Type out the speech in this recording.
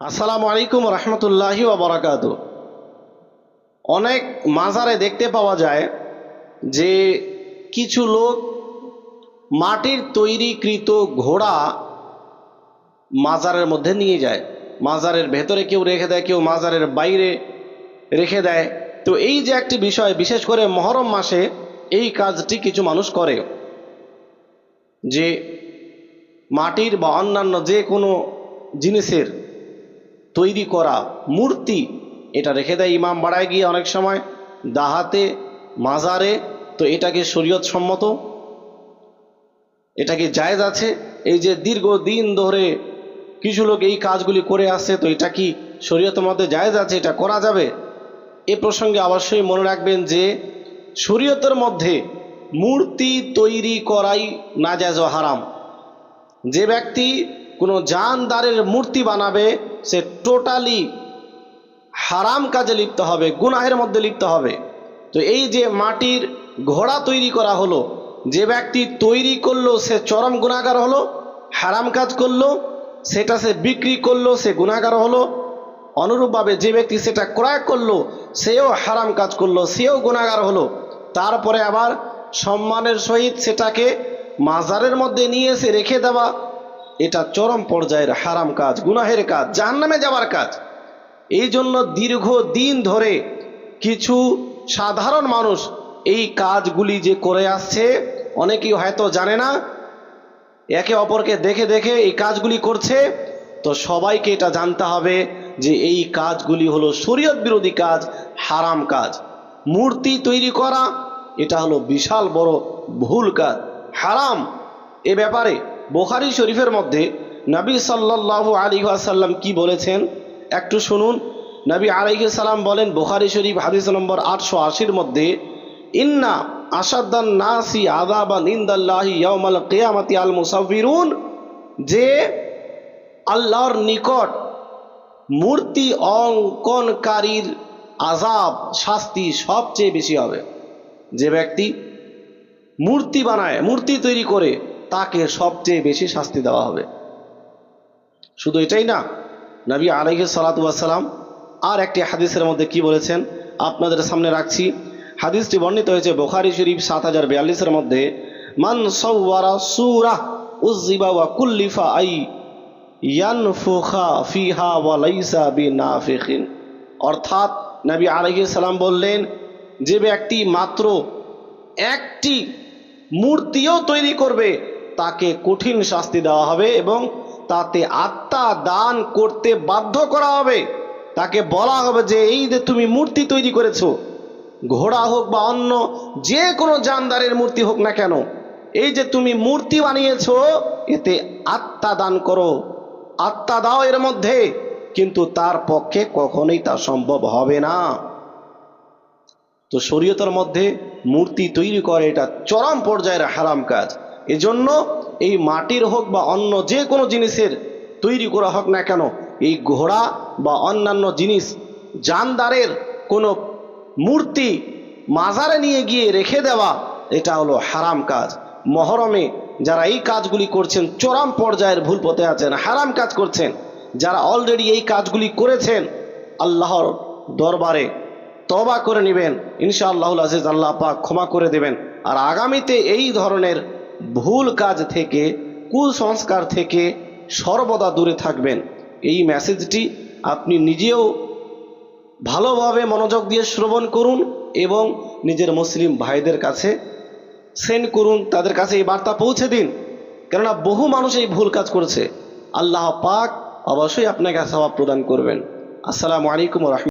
আসসালামু আলাইকুম রহমতুল্লাহি ওবরাকাত অনেক মাজারে দেখতে পাওয়া যায় যে কিছু লোক মাটির তৈরিকৃত ঘোড়া মাজারের মধ্যে নিয়ে যায়। মাজারের ভেতরে কেউ রেখে দেয়, কেউ মাজারের বাইরে রেখে দেয়। তো এই যে একটি বিষয়, বিশেষ করে মহরম মাসে এই কাজটি কিছু মানুষ করে। যে মাটির বা অন্যান্য যে কোনো জিনিসের তৈরি করা মূর্তি। এটা রেখে দেয় ইমাম বাড়ায় গিয়ে অনেক সময়, দাহাতে, মাজারে, তো এটাকে শরীয়ত সম্মত। এটাকে জায়েজ আছে। এই যে দীর্ঘ দিন ধরে কিছু লোক এই কাজগুলি করে আসছে, তো এটা কি শরীয়তের মধ্যে জায়েজ আছে? এটা করা যাবে? এ প্রসঙ্গে অবশ্যই মনে রাখবেন যে, শরীয়তের মধ্যে মূর্তি তৈরি করাই নাজাজ হারাম। যে ব্যক্তি কোনো জানদারের মূর্তি বানাবে, সে টোটালি হারাম কাজে লিপ্ত হবে, গুনাহের মধ্যে লিপ্ত হবে। তো এই যে মাটির ঘোড়া তৈরি করা হলো, যে ব্যক্তি তৈরি করল, সে চরম গুণাগার হলো, হারাম কাজ করল, সেটা সে বিক্রি করল, সে গুণাগার হলো, অনুরূপভাবে যে ব্যক্তি সেটা ক্রয় করল, সেও হারাম কাজ করল, সেও গুণাগার হলো। তারপরে আবার সম্মানের সহিত সেটাকে মাজারের মধ্যে নিয়ে এসে রেখে দেওয়া এটা চরম পর্যায়ের হারাম কাজ, গুনাহের কাজ, জাহান্নামে যাওয়ার কাজ। এই জন্য দীর্ঘ দিন ধরে কিছু সাধারণ মানুষ এই কাজগুলি যে করে আসছে, অনেকেই হয়তো জানে না, একে অপরকে দেখে দেখে এই কাজগুলি করছে, তো সবাইকে এটা জানতে হবে যে এই কাজগুলি হলো শরীয়ত বিরোধী কাজ, হারাম কাজ। মূর্তি তৈরি করা, এটা হলো বিশাল বড় ভুল কাজ, হারাম। এ ব্যাপারে বোখারি শরীফের মধ্যে নবী সাল্লাল্লাহু আলী আসাল্লাম কি বলেছেন? একটু শুনুন। নবী আলাইহি সালাম বলেন, বোখারি শরীফ হাদিস নম্বর আটশো আশির মধ্যে, ইন্না আসাদ্দান নাসি আদাবান ইন্দাল্লাহি ইয়াউমাল কিয়ামাতি আল মুসাফিরুন যে আল্লাহর নিকট মূর্তি অঙ্কনকারীর আজাব শাস্তি সবচেয়ে বেশি হবে। যে ব্যক্তি মূর্তি বানায়, মূর্তি তৈরি করে তাকে সবচেয়ে বেশি শাস্তি দেওয়া হবে। শুধু এটাই না, নবী আলাইহি সালাতাম আর একটি হাদিসের মধ্যে কি বলেছেন, আপনাদের সামনে রাখছি। হাদিসটি বর্ণিত হয়েছে বোখারি শরীফ সাত হাজার বিয়াল্লিশের মধ্যে, মান সওয়ারা সুরা উজ্জিবা ওয়া কুল্লিফা আই ইয়ানফুখা ফিহা ওয়া লাইসা বিনাফিখিন। অর্থাৎ নবী আলাইহিস সালাম বললেন, যে ব্যক্তি মাত্র একটি মূর্তিও তৈরি করবে তাকে কঠিন শাস্তি দেওয়া হবে এবং তাতে আত্মা দান করতে বাধ্য করা হবে। তাকে বলা হবে যে, এই যে তুমি মূর্তি তৈরি করেছ, ঘোড়া হোক বা অন্য যে কোনো জানদারের মূর্তি হোক না কেন, এই যে তুমি মূর্তি বানিয়েছো, এতে আত্মা দান করো। আত্মা দাও এর মধ্যে, কিন্তু তার পক্ষে কখনোই তা সম্ভব হবে না। তো শরীয়তের মধ্যে মূর্তি তৈরি করে এটা চরম পর্যায়ের হারাম কাজ। এজন্য এই মাটির হোক বা অন্য যে কোনো জিনিসের তৈরি করা হোক না কেন, এই ঘোড়া বা অন্যান্য জিনিস জানদারের কোনো মূর্তি মাজারে নিয়ে গিয়ে রেখে দেওয়া, এটা হলো হারাম কাজ। মহরমে যারা এই কাজগুলি করছেন, চরম পর্যায়ের ভুল পথে আছেন, হারাম কাজ করছেন, যারা অলরেডি এই কাজগুলি করেছেন, আল্লাহর দরবারে তবা করে নেবেন ইনশাআল্লাহ আজিজ আল্লাহ পাক ক্ষমা করে দেবেন। আর আগামীতে এই ধরনের ভুল কাজ থেকে কুসংস্কার থেকে সর্বদা দূরে থাকবেন। এই মেসেজটি আপনি নিজেও ভালোভাবে মনোযোগ দিয়ে শ্রবণ করুন এবং নিজের মুসলিম ভাইদের কাছে সেন্ড করুন, তাদের কাছে এই বার্তা পৌঁছে দিন। কেননা বহু মানুষ এই ভুল কাজ করেছে। আল্লাহ পাক অবশ্যই আপনাকে সবাব প্রদান করবেন। আসসালামু আলাইকুম রহমান